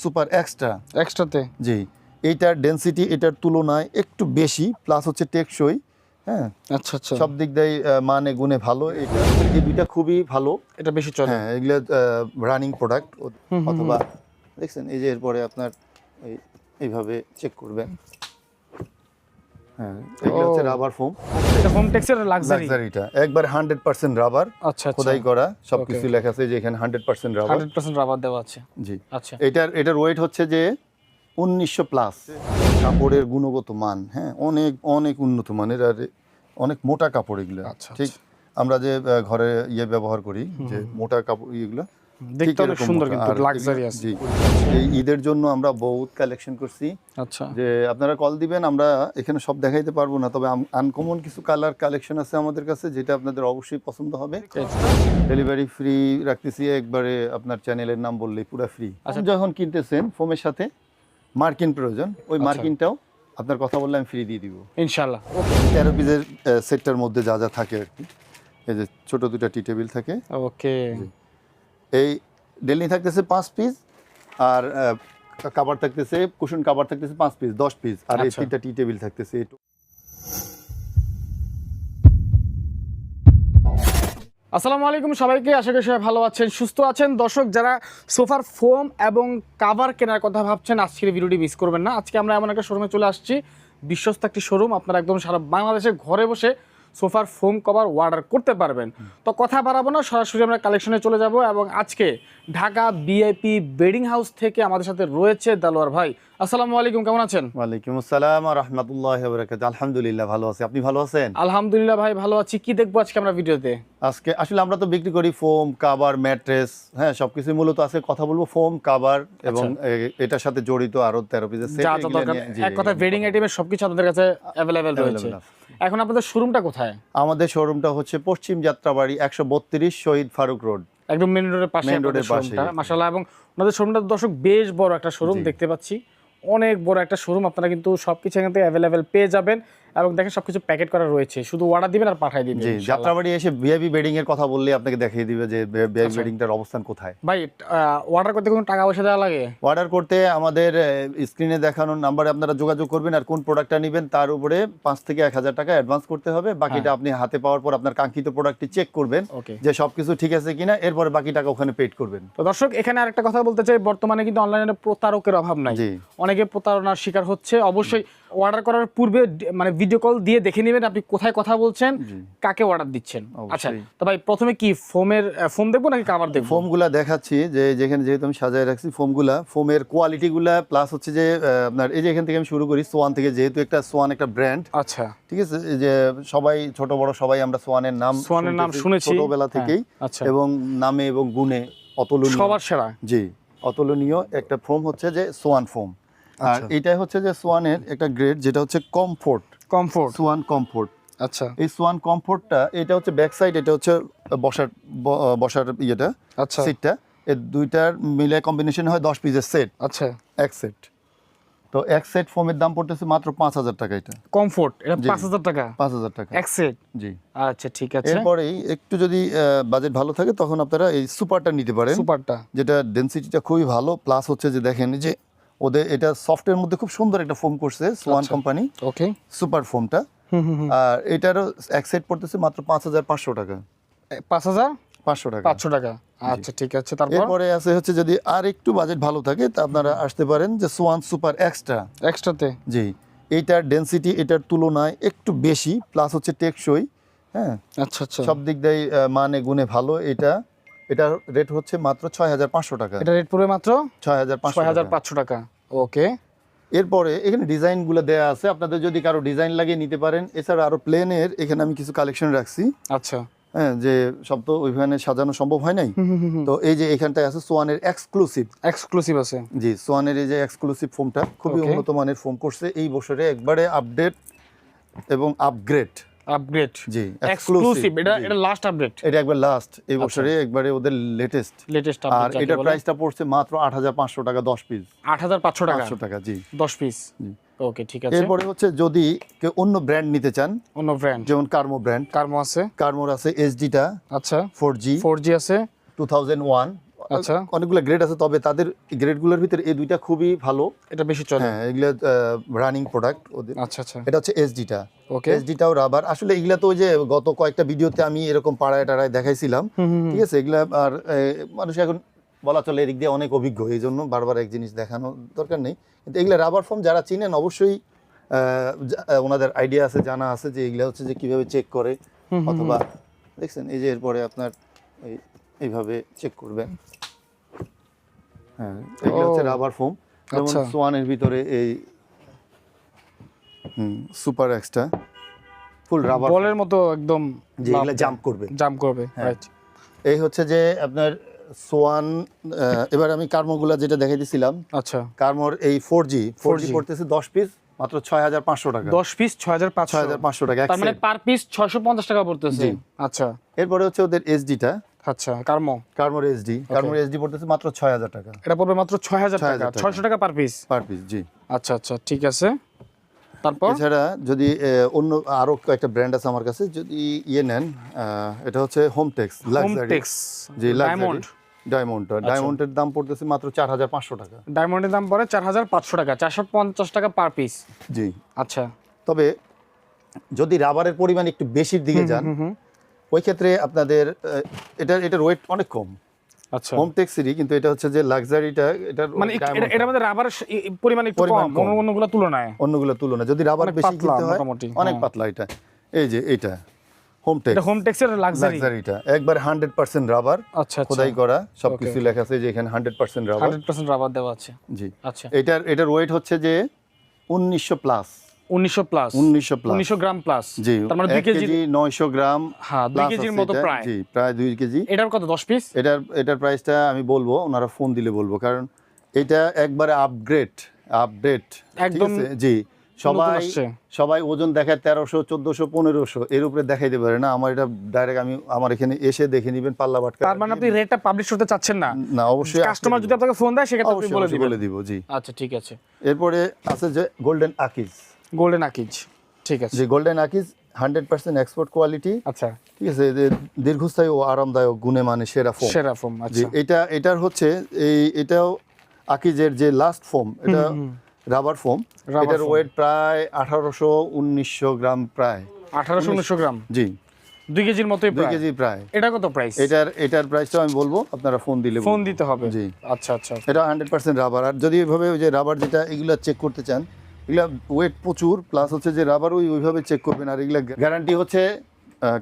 Super extra. এক্সট্রাতে? জি। এইটার ডেন্সিটি এটার তুলনায় একটু বেশি প্লাস হচ্ছে টেকসই হ্যাঁ? আচ্ছা আচ্ছা। সব দিক দিয়ে মানে গুণে ভালো। এটা এই দুইটা খুবই ভালো। এটা বেশি চলে। হ্যাঁ এগুলো রানিং প্রোডাক্ট অথবা দেখছেন এই যে এরপরে আপনার এই এইভাবে চেক করবেন। হ্যাঁ এগুলো হচ্ছে রাবার ফোম এটা হোম টেক্সের লাক্সারি লাক্সারিটা একবার হান্ড্রেড পার্সেন্ট রাবার আচ্ছা আচ্ছা। খোদাই করা সবকিছু লেখা আছে যে এখানে হান্ড্রেড পার্সেন্ট রাবার 100% রাবার দেওয়া আছে। জি। আচ্ছা। এটার এটার ওয়েট হচ্ছে যে উনিশশো প্লাস কাপড়ের গুণগত মান হ্যাঁ অনেক অনেক উন্নত মানের আর অনেক মোটা কাপড় এগুলো। আচ্ছা, ঠিক? আমরা যে ঘরে ইয়ে ব্যবহার করি যে মোটা কাপড় ইয়েগুলো দেখতে অনেক সুন্দর কিন্তু লাক্সারিয়াস জি এই ঈদের জন্য আমরা বহুত কালেকশন করছি। আচ্ছা। যে আপনারা কল দিবেন আমরা এখানে সব দেখাইতে পারব না। তবে আনকমন কিছু কালার কালেকশন আছে আমাদের কাছে যেটা আপনাদের অবশ্যই পছন্দ হবে। ডেলিভারি ফ্রি রাখতেছি একবারে আপনার চ্যানেলের নাম বললেই পুরো ফ্রি আচ্ছা। যখন কিনতেছেন ফোমের সাথে মার্কিন প্রয়োজন ওই আচ্ছা। মার্কিনটাও আপনার কথা বললে আমি ফ্রি দিয়ে দিব। ইনশাআল্লাহ। তেরো পিসের সেটটার মধ্যে যা যা থাকে আর কি। এই যে ছোট দুটা টি টেবিল থাকে। ওকে এই ডেলি থাকতেছে পাঁচ পিস আর কাবার থাকতেছে কুশন কাবার থাকতেছে পাঁচ পিস দশ পিস আর এই আচ্ছা। তিনটা টি টেবিল থাকতেছে আসসালামু আলাইকুম সবাইকে আশা করি সবাই ভালো আছেন সুস্থ আছেন। দর্শক যারা সোফার ফোম এবং কাভার কেনার কথা ভাবছেন আজকের ভিডিওটি মিস করবেন না। আজকে আমরা এমন একটা শোরুমে চলে আসছি বিশ্বস্ত একটি শোরুম আপনারা একদম সারা বাংলাদেশে ঘরে বসে সোফার ফোম কভার অর্ডার করতে পারবেন। তো কথা বাড়াবো না সরাসরি আমরা কালেকশনে চলে যাব এবং আজকে ঢাকা বিআইপি বেডিং হাউস থেকে আমাদের সাথে রয়েছে দালোয়ার ভাই। আসসালামু আলাইকুম কেমন আছেন? ওয়ালাইকুম আসসালাম রহমতুল্লাহ বরকাত আলহামদুলিল্লাহ ভালো আছি। আপনি ভালো আছেন? আলহামদুলিল্লাহ ভাই ভালো আছি। কি দেখব আজকে আমরা ভিডিওতে? আজকে আসলে আমরা তো বিক্রি করি ফোম কাবার ম্যাট্রেস হ্যাঁ সবকিছু মূলত আছে কথা বলব ফোম কাবার এবং এটার সাথে জড়িত আরও তেরো পিসের set, যা যা দরকার। এক কথা বেডিং আইটেমের সবকিছু আপনাদের কাছে অ্যাভেলেবেল রয়েছে। এখন আপনাদের শোরুমটা কোথায়? আমাদের শোরুমটা হচ্ছে পশ্চিম যাত্রাবাড়ি একশো বত্রিশ শহীদ ফারুক রোড। একদম মেন রোডের পাশে মেন রোডের পাশে মাশাআল্লাহ এবং ওনাদের শোরুমটা দর্শক বেশ বড় একটা শোরুম দেখতে পাচ্ছি। অনেক বড় একটা শোরুম আপনারা কিন্তু সবকিছু এখান থেকে অ্যাভেলেবেল পেয়ে যাবেন। এবং দেখেন সবকিছু প্যাকেট করা রয়েছে। শুধু অর্ডার দিবেন আর পাঠিয়ে দিবেন জি। যাত্রাবাড়ি এসে ভিআইপি বেডিং এর কথা বললে আপনাকে দেখিয়ে দিবে যে ভিআইপি আচ্ছা। বেডিংটার অবস্থান কোথায়। ভাই অর্ডার করতে কোনো টাকা পয়সা দেওয়া লাগে? অর্ডার করতে আমাদের স্ক্রিনে দেখানো নাম্বারে আপনারা যোগাযোগ করবেন আর কোন প্রোডাক্টটা নেবেন তার উপরে পাঁচ থেকে এক হাজার টাকা অ্যাডভান্স করতে হবে। বাকিটা আপনি হাতে পাওয়ার পর আপনার কাঙ্ক্ষিত প্রোডাক্টটি চেক করবেন যে সবকিছু ঠিক আছে কিনা এরপরে বাকি টাকা ওখানে পেড করবেন। তো দর্শক এখানে আরেকটা কথা বলতে চাই বর্তমানে কিন্তু অনলাইনে প্রতারকের অভাব নাই। অনেকে প্রতারণার শিকার হচ্ছে। অবশ্যই অর্ডার করার পূর্বে মানে ভিডিও কল দিয়ে দেখে নেবেন আপনি কোথায় কথা বলছেন কাকে অর্ডার দিচ্ছেন। আচ্ছা তো ভাই প্রথমে কি ফোমের ফোম দেখব নাকি কাভার দেখব? ফোমগুলা দেখাচ্ছি যে যেখানে যেহেতু আমি সাজায় রাখছি ফোমগুলা ফোমের কোয়ালিটিগুলা প্লাস হচ্ছে যে আপনার এই যে এখান থেকে আমি শুরু করি সোয়ান থেকে যেহেতু একটা সোয়ান একটা ব্র্যান্ড আচ্ছা। ঠিক আছে? যে সবাই ছোট বড় সবাই আমরা সোয়ানের নাম সোয়ানের নাম শুনেছি। ছোটবেলা হ্যাঁ, থেকেই আচ্ছা। এবং নামে এবং গুণে অতুলনীয়। সবার সেরা। জি অতুলনীয় একটা ফোম হচ্ছে যে সোয়ান ফোম আর আচ্ছা। এটাই হচ্ছে যে সোয়ানের একটা গ্রেড যেটা হচ্ছে কমফোর্ট কমফোর্ট সোয়ান কমফোর্ট আচ্ছা। এই সোয়ান কমফোর্টটা এটা হচ্ছে ব্যাক সাইড এটা হচ্ছে বসার বসার ইয়েটা আচ্ছা। সিটটা এই দুইটার মিলে কম্বিনেশন হয় দশ পিসের সেট আচ্ছা। এক সেট তো এক সেট ফোমের দাম পড়তেছে মাত্র পাঁচ হাজার টাকা এটা। কমফোর্ট এটা। পাঁচ হাজার টাকা? পাঁচ হাজার টাকা। এক সেট জি। আচ্ছা ঠিক আছে। এরপরেই একটু যদি বাজেট ভালো থাকে তখন আপনারা এই সুপারটা নিতে পারেন। সুপারটা। যেটা ডেনসিটিটা খুবই ভালো প্লাস হচ্ছে যে দেখেন যে ওদের এটা সফটের মধ্যে খুব সুন্দর একটা ফোম করছে সোয়ান। কোম্পানি ওকে সুপার ফোমটা। হুম। আর এটারও এক সেট পড়তেছে মাত্র পাঁচ হাজার পাঁচশো টাকা। পাঁচ হাজার? পাঁচশো টাকা। পাঁচশো টাকা। আচ্ছা ঠিক আছে তারপর? এরপরে আছে হচ্ছে যদি আর একটু বাজেট ভালো থাকে তা আপনারা আসতে পারেন যে সোয়ান সুপার এক্সট্রা এক্সট্রাতে জি। এইটার ডেনসিটি এটার তুলনায় একটু বেশি প্লাস হচ্ছে টেকসই হ্যাঁ? আচ্ছা আচ্ছা। সব দিক দিয়ে মানে গুণে ভালো এটা। এটার রেট হচ্ছে মাত্র ছয় হাজার পাঁচশো টাকা। এটা রেট পড়বে মাত্র? ছয় হাজার পাঁচশো টাকা। ওকে। এরপরে এখানে ডিজাইনগুলো দেয়া আছে। আপনাদের যদি কারও ডিজাইন লাগিয়ে নিতে পারেন এছাড়া আরও প্লেনের এখানে আমি কিছু কালেকশন রাখছি। আচ্ছা। হ্যাঁ যে সব তো ওইখানে সাজানো সম্ভব হয় নাই? তো এই যে এখানটায় আছে সোয়ানের এক্সক্লুসিভ এক্সক্লুসিভ আছে। জি সোয়ানের এই যে এক্সক্লুসিভ ফোমটা খুবই উন্নত মানের ফোম করছে। এই বছরে একবারে আপডেট এবং আপগ্রেড আপগ্রেড জি এক্সক্লুসিভ এটা এটা লাস্ট আপডেট এটা একবার লাস্ট এই আচ্ছা। বছরে একবারে ওদের লেটেস্ট লেটেস্ট আর এটার প্রাইসটা পড়ছে মাত্র আট হাজার পাঁচশো টাকা দশ পিস আট হাজার পাঁচশো টাকা? পাঁচশো টাকা জি। দশ পিস ওকে ঠিক আছে। এরপরে হচ্ছে যদি কেউ অন্য ব্র্যান্ড নিতে চান অন্য ব্র্যান্ড যেমন কার্মো ব্র্যান্ড কার্মো আছে। কার্মোর আছে এইচডিটা আচ্ছা। ফোর জি ফোর জি আছে। টু থাউজেন্ড ওয়ান আচ্ছা। অনেকগুলো গ্রেড আছে তবে তাদের গ্রেডগুলোর ভিতরে এই দুইটা খুবই ভালো। এটা বেশি চলে। হ্যাঁ এগুলো রানিং প্রোডাক্ট ওদের। আচ্ছা আচ্ছা। এটা হচ্ছে এসডিটা ওকে এসডিটাও রাবার আসলে এগুলা তো ওই যে গত কয়েকটা ভিডিওতে আমি এরকম পাড়ায় টাড়ায় দেখাইছিলাম। ঠিক আছে এগুলা আর মানুষ এখন বলা চলে এদিক দিয়ে অনেক অভিজ্ঞ এই জন্য বারবার এক জিনিস দেখানো দরকার নেই। কিন্তু এগুলা রাবার ফর্ম যারা চিনেন অবশ্যই ওনাদের আইডিয়া আছে জানা আছে যে এগুলা হচ্ছে যে কীভাবে চেক করে। অথবা দেখছেন এই যে এরপরে আপনার এই এইভাবে চেক করবেন। হ্যাঁ এগুলো হচ্ছে রাবার ফোম যেমন আচ্ছা। সোয়ানের ভিতরে এই হুম সুপার এক্সট্রা ফুল রাবার বলের মতো একদম জাম্প করবে। জাম্প করবে হ্যাঁ। রাইট এই হচ্ছে যে আপনার সোয়ান এবার আমি কার্মোগুলা যেটা দেখাই দিছিলাম। আচ্ছা। কার্মোর এই ফোর জি ফোর জি পড়তেছে দশ পিস মাত্র ছয় হাজার পাঁচশো টাকা। 10 পিস ছয় হাজার পাঁচশো। টাকা এক তার মানে পার পিস 650 টাকা পড়তেছে। আচ্ছা। এরপরে হচ্ছে ওদের এসডিটা আচ্ছা কার্মো কার্মোর এসডি কার্মোর এসডি পড়তেছে মাত্র ছয় হাজার টাকা। এটা পড়বে মাত্র 6000 টাকা 6000 টাকা। 600 টাকা পার পিস পার পিস জি। আচ্ছা আচ্ছা ঠিক আছে। তারপর? এছাড়া যদি অন্য আরও কয়েকটা ব্র্যান্ড আছে আমার কাছে যদি ইয়ে নেন এটা হচ্ছে Hometex Hometex G diamond luxury ডায়মন্ডটা ডায়মন্ডের দাম পড়তেছে মাত্র চার হাজার পাঁচশো টাকা। ডায়মন্ডের দাম পড়ে 4500 টাকা 450 টাকা পার পিস জি। আচ্ছা। তবে যদি রাবারের পরিমাণ একটু বেশির দিকে যান ওই ক্ষেত্রে আপনাদের আহ, এটার এটার ওয়েট অনেক কম। আচ্ছা। হোমটেক্সেরই কিন্তু এটা হচ্ছে যে লাক্সারিটা মানে এটা- এটার মধ্যে রাবারের পরিমাণ একটু কম কম। অন্য অন্যগুলো তুলনায়। অন্যগুলোর তুলনায়। যদি রাবার বেশি কিনতে হয় অনেক হ্যাঁ। পাতলা এটা। এই যে এইটা হোমটেক্স এটা হোম হোমটেক্সের লাক্সারি লাক্সারিটা একবার হান্ড্রেড পার্সেন্ট রাবার আচ্ছা আচ্ছা। খোদাই করা সবকিছু লেখা আছে যে এখানে হান্ড্রেড পার্সেন্ট রাবার 100% রাবার দেওয়া আছে। জি। আচ্ছা। এটার এটার ওয়েট হচ্ছে যে উনিশশো প্লাস 1900 প্লাস উনিশশো প্লাস 1900 গ্রাম প্লাস জি তার মানে 2 কেজি কেজি নয়শো গ্রাম হ্যাঁ 2 কেজির মতো প্রায়। জি প্রায় দুই কেজি। এটার কত 10 পিস এটার এটার প্রাইসটা আমি বলব ওনারা ফোন দিলে বলব কারণ এটা একবারে আপগ্রেড আপডেট একদম জি সবাই সবাই ওজন দেখায় তেরোশো চোদ্দশো পনেরোশো এর উপরে দেখাইতে পারে না। আমার এটা ডাইরেক্ট আমি আমার এখানে এসে দেখে নিবেন পাল্লা বাটকা তার মানে আপনি রেটটা পাবলিশ করতে চাচ্ছেন না? না অবশ্যই কাস্টমার যদি আপনাকে ফোন দেয় সেক্ষেত্রে অবশ্যই বলে অবশ্যই বলে দিব জি। আচ্ছা ঠিক আছে। এরপরে আছে যে গোল্ডেন আকিজ গোল্ডেন আকিজ ঠিক আছে। যে golden Akij hundred percent export quality আচ্ছা। ঠিক আছে দীর্ঘস্থায়ী ও আরামদায়ক গুণে মানে সেরা ফোম সেরা ফোম আচ্ছা। এটা এটার হচ্ছে এই এটাও আকিজের যে লাস্ট ফোম এটা রাবার ফোম এটার ওয়েট প্রায় আঠারোশো উনিশশো গ্রাম প্রায়। 1800 1900 গ্রাম? জি। 2 কেজির মতোই দুই কেজি প্রায়। এটা কত প্রাইস এটার এটার প্রাইসটা আমি বলব আপনারা ফোন দিলে ফোন দিতে হবে। জি। আচ্ছা আচ্ছা। এটা হান্ড্রেড পার্সেন্ট রাবার আর যদি এভাবে ওই যে রাবার যেটা এগুলো চেক করতে চান এগুলা ওয়েট প্রচুর প্লাস হচ্ছে যে রাবার ওই ওইভাবে চেক করবেন আর এগুলা গ্যারান্টি হচ্ছে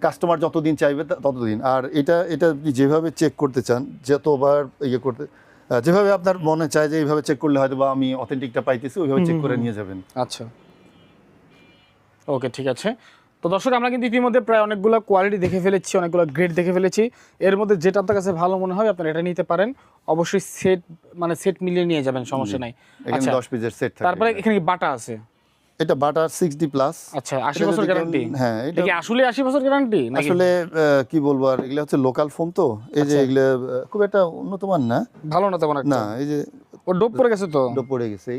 কাস্টমার যতদিন চাইবে ততদিন। আর এটা এটা আপনি যেভাবে চেক করতে চান যতবার ইয়ে করতে যেভাবে আপনার মনে চায় যে এইভাবে চেক করলে হয়তো বা আমি অথেন্টিকটা পাইতেছি ওইভাবে চেক করে নিয়ে যাবেন। আচ্ছা। ওকে ঠিক আছে। তো দর্শক আমরা কিন্তু ইতিমধ্যে প্রায় অনেকগুলো কোয়ালিটি দেখে ফেলেছি অনেকগুলো গ্রেড দেখে ফেলেছি। এর মধ্যে যেটা আপনার কাছে ভালো মনে হয় আপনারা এটা নিতে পারেন। অবশ্যই সেট মানে সেট মিলিয়ে নিয়ে যাবেন সমস্যা নাই। এখানে আচ্ছা দশ পিসের সেট থাকে তারপরে এখানে। কি বাটা আছে? এটা বাটার সিক্স ডি প্লাস আচ্ছা আশি বছর গ্যারান্টি হ্যাঁ এটা কি আসলে আশি বছর গ্যারান্টি আসলে কি বলব আর এগুলো হচ্ছে লোকাল ফোম তো। এই যে আচ্ছা। এগুলো খুব একটা উন্নত মান না। ভালো না তেমন একটা না এই যে ও ডোপ পড়ে গেছে তো? ডোব পড়ে গেছে।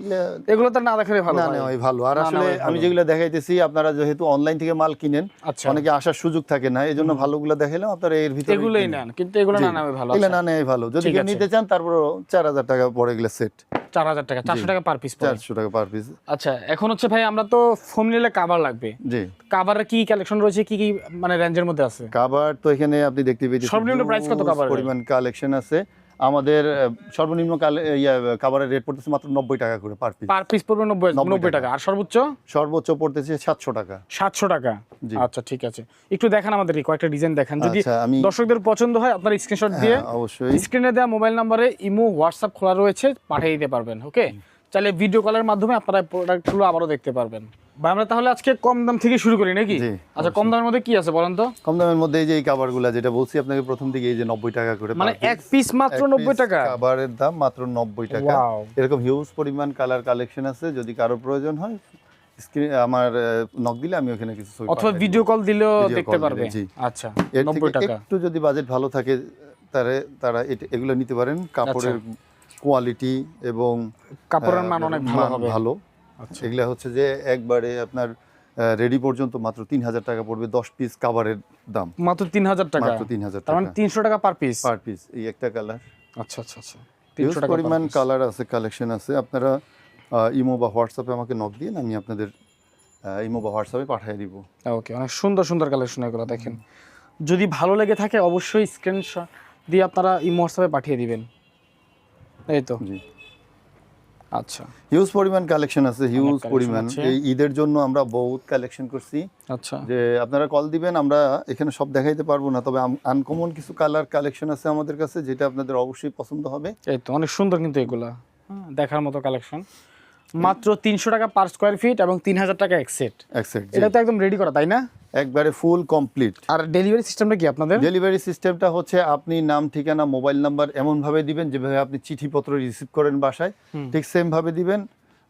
এগুলো তো না দেখালে ভালো না না ওই ভালো। আর আসলে আমি যেগুলো দেখাইতেছি আপনারা যেহেতু অনলাইন থেকে মাল কিনেন আচ্ছা। অনেকে আসার সুযোগ থাকে না এই জন্য ভালোগুলো দেখাইলাম আপনারা এর ভিতরে এগুলোই নেন কিন্তু এগুলো না ভালো এগুলো আচ্ছা। না ভালো। যদি কেউ নিতে চান তারপর চার হাজার টাকা পড়ে এগুলো সেট চার হাজার টাকা চারশো টাকা পার পিস চারশো টাকা পার পিস আচ্ছা এখন হচ্ছে ভাই আমরা তো ফোম নিলে কাভার লাগবে। জি। কাভারের কি কালেকশন রয়েছে কি কি মানে রেঞ্জের মধ্যে আছে? কাবার তো এখানে আপনি দেখতে পেয়েছেন সর্বনিম্ন price কত কাভারের? পরিমাণ কালেকশন আছে। আমাদের সর্বনিম্ন কালে- ইয়া, কাভারের রেট পড়তেছে মাত্র নব্বই টাকা করে পার পিস পার পিস পড়বে নব্বই 90 নব্বই টাকা। আর সর্বোচ্চ? সর্বোচ্চ পড়তেছে সাতশো টাকা। সাতশো টাকা। আচ্ছা ঠিক আছে। একটু দেখান আমাদের কয়েকটা ডিজাইন দেখান। যদি আচ্ছা দর্শকদের পছন্দ হয় আপনার স্ক্রিনশট দিয়ে হ্যাঁ, অবশ্যই। স্ক্রিনে দেওয়া মোবাইল নাম্বারে ইমো হোয়াটসঅ্যাপ খোলা রয়েছে পাঠিয়ে দিতে পারবেন ওকে চাইলে ভিডিও কলের মাধ্যমে আপনারা প্রোডাক্টগুলো আবারও দেখতে পারবেন। ভাই আমরা তাহলে আজকে কম দাম থেকে শুরু করি নাকি? আচ্ছা কম দামের মধ্যে কি আছে বলেন তো? কম দামের মধ্যে এই যে এই কাভারগুলো যেটা বলছি আপনাকে প্রথম দিকে এই যে নব্বই টাকা করে মানে এক পিস মাত্র এক নব্বই piece টাকা? কাভারের দাম মাত্র নব্বই টাকা। এরকম হিউজ পরিমাণ কালার কালেকশন আছে যদি কারও প্রয়োজন হয় স্ক্রিন আমার নক দিলে আমি ওখানে কিছু ছবি অথবা ভিডিও কল দিলেও দেখতে পারবে। আচ্ছা দেব। এর নব্বই থেকে টাকা। একটু যদি বাজেট ভালো থাকে তারা তারা এগুলো নিতে পারেন। কাপড়ের কোয়ালিটি এবং কাপড়ের মান অনেক ভালো হবে। ভালো। আচ্ছা এগুলা হচ্ছে যে একবারে আপনার রেডি পর্যন্ত মাত্র তিন হাজার টাকা পড়বে দশ পিস কাভারের দাম। মাত্র তিন হাজার টাকা? মাত্র তিন হাজার মানে টাকা। তিনশো টাকা পার পিস পার পিস এই একটা কালার আচ্ছা আচ্ছা আচ্ছা। হিউজ পরিমাণ কালার আছে কালেকশন আছে। আপনারা ইমো বা হোয়াটসঅ্যাপে আমাকে নক দিন আমি আপনাদের ইমো বা হোয়াটসঅ্যাপে পাঠিয়ে দিব। ওকে অনেক সুন্দর সুন্দর কালেকশন এগুলো দেখেন। যদি ভালো লেগে থাকে অবশ্যই স্ক্রিনশট দিয়ে আপনারা এই হোয়াটসঅ্যাপে পাঠিয়ে দিবেন। এই তো। জি। আচ্ছা। হিউজ পরিমাণ কালেকশন আছে হিউজ পরিমাণ। এই ঈদের জন্য আমরা বহুত কালেকশন করছি। আচ্ছা। যে আপনারা কল দিবেন আমরা এখানে সব দেখাইতে পারব না তবে আনকমন কিছু কালার কালেকশন আছে আমাদের কাছে যেটা আপনাদের অবশ্যই পছন্দ হবে। এই তো অনেক সুন্দর কিন্তু এগুলা। হ্যাঁ, দেখার মতো কালেকশন মাত্র তিনশো টাকা পার স্কোয়ার ফিট এবং তিন হাজার টাকা এক সেট এক সেট এটা তো একদম রেডি করা তাই না? একবারে ফুল কমপ্লিট আর ডেলিভারি সিস্টেমটা কি আপনাদের? ডেলিভারি সিস্টেমটা হচ্ছে আপনি নাম ঠিকানা মোবাইল নাম্বার এমন ভাবে দিবেন যেভাবে আপনি চিঠিপত্র রিসিভ করেন বাসায় ঠিক সেম ভাবে দিবেন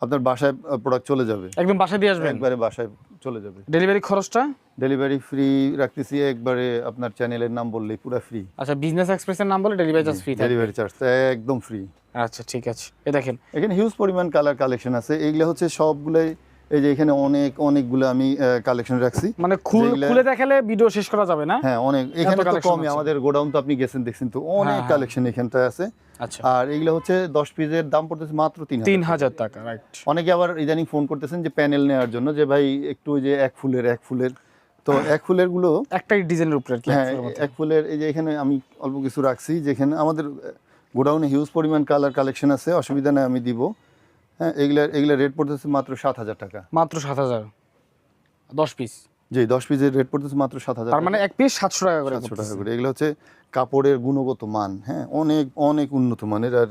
আপনার বাসায় প্রোডাক্ট চলে যাবে। একদম বাসায় দিয়ে আসবেন? একবারে বাসায় চলে যাবে। ডেলিভারি খরচটা? ডেলিভারি ফ্রি রাখতেছি একবারে আপনার চ্যানেলের নাম বললেই পুরো ফ্রি আচ্ছা বিজনেস এক্সপ্রেসের নাম বলে ডেলিভারি চার্জ ফ্রি থাকে ডেলিভারি চার্জ একদম ফ্রি আচ্ছা ঠিক আছে। এ দেখেন। এখানে হিউজ পরিমাণ কালার কালেকশন আছে। এইগুলো হচ্ছে সবগুলোই এই যে এখানে অনেক অনেকগুলো আমি কালেকশন রাখছি। মানে খুলে দেখালে ভিডিও শেষ করা যাবে না? হ্যাঁ অনেক। এখানে তো কমই আমাদের গোডাউন তো আপনি গেছেন দেখছেন তো। অনেক হ্যাঁ। কালেকশন এখানটায় আছে। আচ্ছা। আর এগুলো হচ্ছে দশ পিসের দাম পড়তেছে মাত্র তিন হাজার টাকা। রাইট অনেকে আবার ইদানিং ফোন করতেছেন যে প্যানেল নেওয়ার জন্য যে ভাই একটু ওই যে এক ফুলের এক ফুলের। তো এক ফুলেরগুলো একটাই ডিজাইনের উপরে হ্যাঁ এক ফুলের এই যে এখানে আমি অল্প কিছু রাখছি যেখানে আমাদের গোডাউনে হিউজ পরিমাণ কালার কালেকশন আছে অসুবিধা নেই আমি দিব। হ্যাঁ এগুলার এগুলা রেট পড়তেছে মাত্র সাত হাজার টাকা। মাত্র সাত হাজার। দশ পিস জি দশ পিসের রেট পড়তেছে মাত্র সাত হাজার তার মানে এক পিস সাতশো টাকা করে সাতশো টাকা করে। এগুলো হচ্ছে কাপড়ের গুণগত মান হ্যাঁ অনেক অনেক উন্নত মানের আর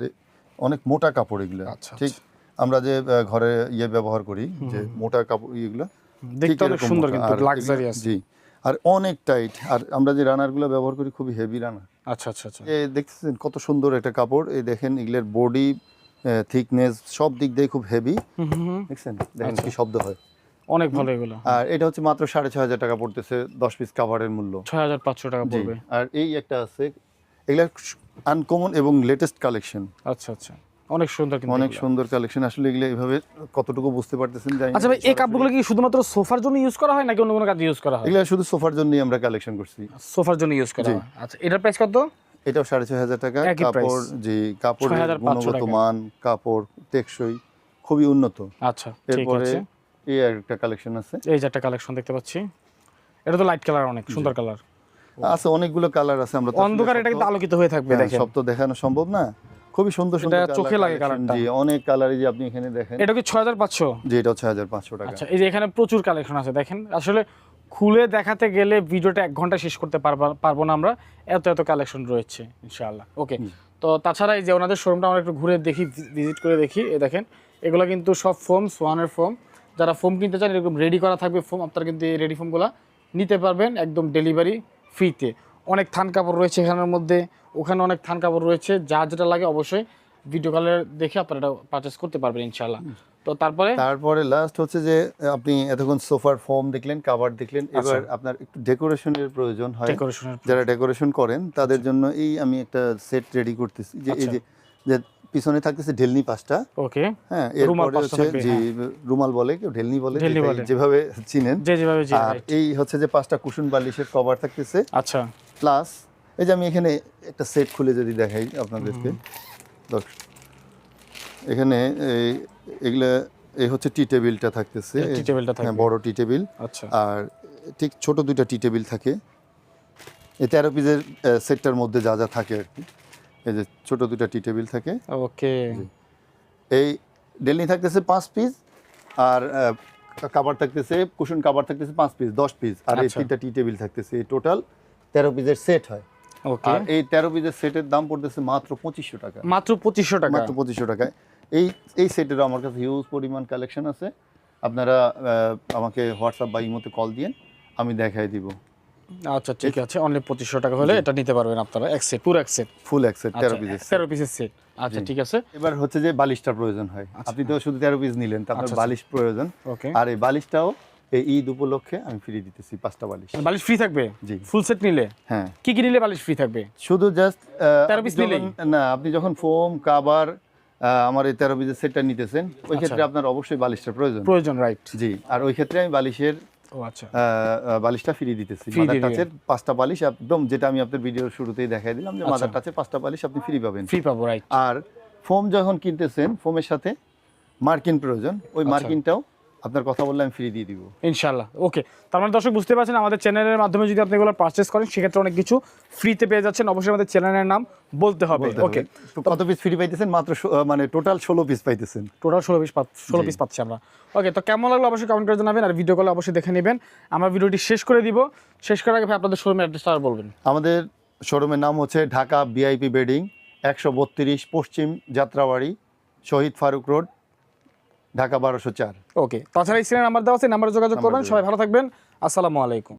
অনেক মোটা কাপড় এগুলো। আচ্ছা, ঠিক আমরা যে ঘরে ইয়ে ব্যবহার করি যে মোটা কাপড় ইয়েগুলো দেখতে অনেক সুন্দর। কিন্তু লাক্সারিয়াস জি আর অনেক টাইট আর আমরা যে রানারগুলো ব্যবহার করি খুবই হেভি রানার আচ্ছা আচ্ছা আচ্ছা। এ দেখতেছেন কত সুন্দর একটা কাপড়। এই দেখেন এগুলোর বডি থিকনেস সব দিক দিয়ে খুব হেভি। দেখছেন? দেখেন আচ্ছা। কি শব্দ হয়। অনেক ভালো এগুলো। আর এটা হচ্ছে মাত্র সাড়ে ছয় হাজার টাকা পড়তেছে দশ পিস কাভারের মূল্য। ছয় হাজার পাঁচশো টাকা পড়বে। আর এই একটা আছে এগুলা আনকমন এবং লেটেস্ট কালেকশন আচ্ছা আচ্ছা। অনেক সুন্দর কিন্তু অনেক সুন্দর কালেকশন আসলে এগুলো এইভাবে কতটুকু বুঝতে পারতেছেন জানি আচ্ছা ভাই এই কাপগুলো কি শুধুমাত্র সোফার জন্য ইউজ করা হয় নাকি অন্য কোনো কাজে ইউজ করা হয়? এগুলো শুধু সোফার জন্যই আমরা কালেকশন করছি। সোফার জন্য ইউজ করা হয়। আচ্ছা এটার প্রাইস কত? এটাও সাড়ে ছয় হাজার টাকা। কাপড় জি কাপড়ের গুণগত মান কাপড় টেকসই খুবই উন্নত। আচ্ছা এরপরে এই একটা কালেকশন আছে। এই যে একটা কালেকশন দেখতে পাচ্ছি। এটা তো লাইট কালার অনেক সুন্দর কালার আছে অনেকগুলো কালার আছে আমরা অন্ধকার এটা কিন্তু আলোকিত হয়ে থাকবে হ্যাঁ, দেখেন। সব তো দেখানো সম্ভব না। খুবই সুন্দর সুন্দর এটা চোখে লাগে colourটা। জি অনেক কালারই যে আপনি এখানে দেখেন। এটা কি ছয় হাজার পাঁচশো? যে এটা ছয় হাজার পাঁচশো টাকা। আচ্ছা এই যে এখানে প্রচুর কালেকশন আছে দেখেন। আসলে খুলে দেখাতে গেলে ভিডিওটা এক ঘণ্টা শেষ করতে পারবা পারব না আমরা। এত এত কালেকশন রয়েছে ইনশাআল্লাহ। ওকে তো তাছাড়া এই যে ওনাদের শোরুমটা আমরা একটু ঘুরে দেখি ভিজিট করে দেখি এ দেখেন। এগুলো কিন্তু সব ফোম সোয়ানের ফোম যারা ফোম কিনতে চান এরকম রেডি করা থাকবে ফোম আপনারা কিন্তু এই রেডি ফোমগুলো নিতে পারবেন একদম ডেলিভারি ফ্রিতে অনেক থান কাপড় রয়েছে এখানের মধ্যে ওখানে অনেক থান কাপড় রয়েছে যা যেটা লাগে অবশ্যই ভিডিও কলের দেখে আপনারা এটা পারচেস করতে পারবেন ইনশাআল্লাহ। তো তারপরে? তারপরে লাস্ট হচ্ছে যে আপনি এতক্ষণ সোফার ফর্ম দেখলেন কাভার দেখলেন এবার আপনার একটু ডেকোরেশনের প্রয়োজন হয়। যারা ডেকোরেশন করেন তাদের জন্য এই আমি একটা সেট রেডি করতেছি। যে এই আচ্ছা। যে পিছনে থাকতেছে ঢেলনি পাঁচটা ওকে হ্যাঁ রুমাল এরপরে হচ্ছে যে রুমাল বলে কেউ ঢেলনি বলে। যেভাবে চিনেন। যে যেভাবে আর এই হচ্ছে যে পাঁচটা কুশন বালিশের কভার থাকতেছে। আচ্ছা। প্লাস এই যে আমি এখানে একটা সেট খুলে যদি দেখাই আপনাদেরকে। দর্শক, এখানে এই এগুলা এই হচ্ছে টি টেবিলটা থাকতেছে। টা হ্যাঁ। বড় টি টেবিল। আচ্ছা। আর ঠিক ছোট দুইটা টি টেবিল থাকে। এই তেরো পিসের সেটটার মধ্যে যা যা থাকে আর কি। এই যে ছোট দুইটা টি টেবিল থাকে। ওকে। এই ডেলনি থাকতেছে পাঁচ পিস। আর কাবার থাকতেছে কুশন কাবার থাকতেছে পাঁচ পিস দশ পিস। আর এই আচ্ছা। তিনটা টি টেবিল থাকতেছে। এই টোটাল তেরো পিসের সেট হয়। আর এই তেরো পিসের সেটের দাম পড়তেছে মাত্র পঁচিশশো টাকা। মাত্র পঁচিশশো টাকা। মাত্র পঁচিশশো টাকায়। এই এই সেটেরও আমার কাছে হিউজ পরিমাণ কালেকশন আছে। আপনারা আমাকে হোয়াটসঅ্যাপ বা ইমোতে কল দিয়েন আমি দেখাই দিব। আচ্ছা ঠিক আছে। অনলি পঁচিশশো টাকা হলে এটা নিতে পারবেন আপনারা। এক সেট পুরো এক সেট ফুল এক সেট তেরো পিসের তেরো পিসের সেট আচ্ছা ঠিক আছে। এবার হচ্ছে যে বালিশটা প্রয়োজন হয়। আপনি তো শুধু তেরো পিস নিলেন তো আপনার আচ্ছা, আচ্ছা। বালিশ প্রয়োজন। ওকে আর এই বালিশটাও এই ঈদ উপলক্ষে আমি ফ্রি দিতেছি পাঁচটা বালিশ। বালিশ ফ্রি থাকবে? জি। ফুল সেট নিলে? হ্যাঁ। কি কি নিলে বালিশ ফ্রি থাকবে? শুধু জাস্ট তেরো piece নিলেই? না আপনি যখন ফোম কাবার আমার এই তেরো পিসের সেটটা নিতেছেন ওই ক্ষেত্রে আপনার অবশ্যই বালিশটা প্রয়োজন। প্রয়োজন রাইট জি আর ওই ক্ষেত্রে আমি বালিশের আচ্ছা। বালিশটা ফ্রি দিতেছি মাদার টাচের পাঁচটা বালিশ একদম যেটা আমি আপনার ভিডিওর শুরুতেই দেখাই দিলাম যে আচ্ছা। মাদার টাচের পাঁচটা বালিশ আপনি ফ্রি পাবেন। ফ্রি পাবো রাইট আর ফোম যখন কিনতেছেন ফোমের সাথে মার্কিন প্রয়োজন ওই আচ্ছা। মার্কিনটাও আপনার কথা বললে আমি ফ্রি দিয়ে দিব। ইনশাল্লাহ ওকে তার মানে দর্শক বুঝতে পারছেন আমাদের চ্যানেলের মাধ্যমে যদি আপনি এগুলো পারচেস করেন সেক্ষেত্রে অনেক কিছু ফ্রিতে পেয়ে যাচ্ছেন। অবশ্যই আমাদের চ্যানেলের নাম বলতে হবে। ওকে কত পিস ফ্রি পাইতেছেন? মাত্র মানে টোটাল ষোলো পিস পাইতেছেন। টোটাল ষোলো পিস ষোলো পিস পাচ্ছি আমরা। ওকে তো কেমন লাগল অবশ্যই কমেন্ট করে জানাবেন আর ভিডিও কলে অবশ্যই দেখে নেবেন। আমরা ভিডিওটি শেষ করে দিব। শেষ করার আগে আপনাদের শোরুমের অ্যাড্রেসটা আর বলবেন। আমাদের শোরুমের নাম হচ্ছে ঢাকা বিআইপি বেডিং একশো বত্রিশ পশ্চিম যাত্রাবাড়ি শহীদ ফারুক রোড ঢাকা বারোশো চার। ওকে। তাছাড়া স্ক্রিনে নাম্বার দেওয়া আছে নাম্বারে যোগাযোগ করবেন। সবাই ভালো থাকবেন। আসসালামু আলাইকুম।